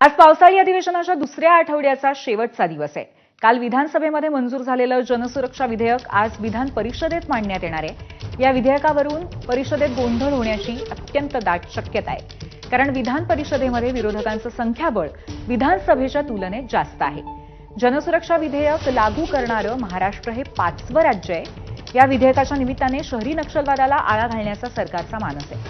आज पावसाळी अधिवेशनाच्या दुसऱ्या आठवड्याचा शेवटचा दिवस आहे. काल विधानसभेमध्ये मंजूर झालेलं जनसुरक्षा विधेयक आज विधान परिषदेत मांडण्यात येणार आहे. या विधेयकावरून परिषदेत गोंधळ होण्याची अत्यंत दाट शक्यता आहे. कारण विधान परिषदेमध्ये विरोधकांचं संख्याबळ विधानसभेच्या तुलनेत जास्त आहे. जनसुरक्षा विधेयक लागू करणारं महाराष्ट्र हे पाचवं राज्य आहे. या विधेयकाच्या निमित्ताने शहरी नक्षलवादाला आळा घालण्याचा सरकारचा मानस आहे.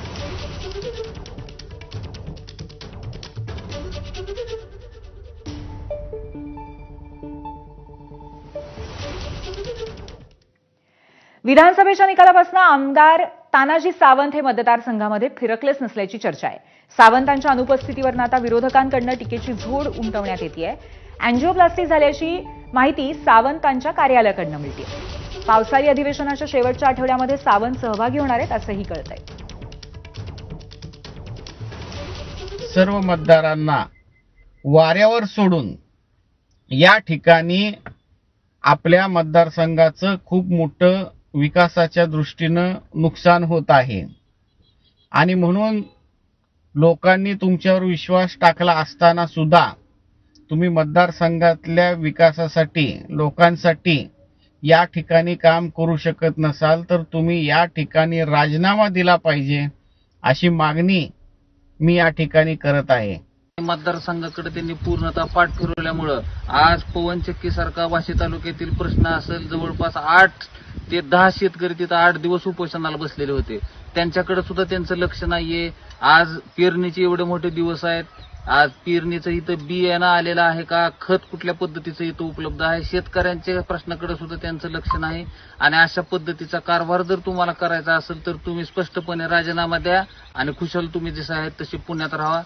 विधानसभेच्या निकालापासून आमदार तानाजी सावंत हे मतदारसंघामध्ये फिरकलेच नसल्याची चर्चा आहे. सावंतांच्या अनुपस्थितीवरून आता विरोधकांकडनं टीकेची झोड उमटवण्यात येते अँजिओप्लास्टी झाल्याची माहिती सावंतांच्या कार्यालयाकडनं मिळते पावसाळी अधिवेशनाच्या शेवटच्या आठवड्यामध्ये सावंत सहभागी होणार आहेत असंही कळतंय. सर्व मतदारांना वाऱ्यावर सोडून या ठिकाणी आपल्या मतदारसंघाचं खूप मोठं विकासाच्या दृष्टीनं नुकसान होत आहे. आणि म्हणून लोकांनी तुमच्यावर विश्वास टाकला असताना सुद्धा तुम्ही मतदारसंघातल्या विकासासाठी लोकांसाठी या ठिकाणी काम करू शकत नसाल तर तुम्ही या ठिकाणी राजीनामा दिला पाहिजे अशी मागणी मी या ठिकाणी करत आहे. मतदारसंघाकडे त्यांनी पूर्णतः पाठ फिरवल्यामुळं आज पवनचक्की सारखा वाशी तालुक्यातील प्रश्न असेल जवळपास आठ ते दहा शेतकरी तिथं आठ दिवस उपोषणाला बसलेले होते. त्यांच्याकडे सुद्धा त्यांचं लक्ष नाहीये. आज पेरणीचे एवढे मोठे दिवस आहेत. आज पेरणीचं इथं बियाणं आलेलं आहे का? खत कुठल्या पद्धतीचं इथं उपलब्ध आहे? शेतकऱ्यांच्या प्रश्नाकडे सुद्धा त्यांचं लक्ष नाही. आणि अशा पद्धतीचा कारभार जर तुम्हाला करायचा असेल तर तुम्ही स्पष्टपणे राजीनामा द्या आणि खुशाल तुम्ही जसे आहेत तसे पुण्यात राहा.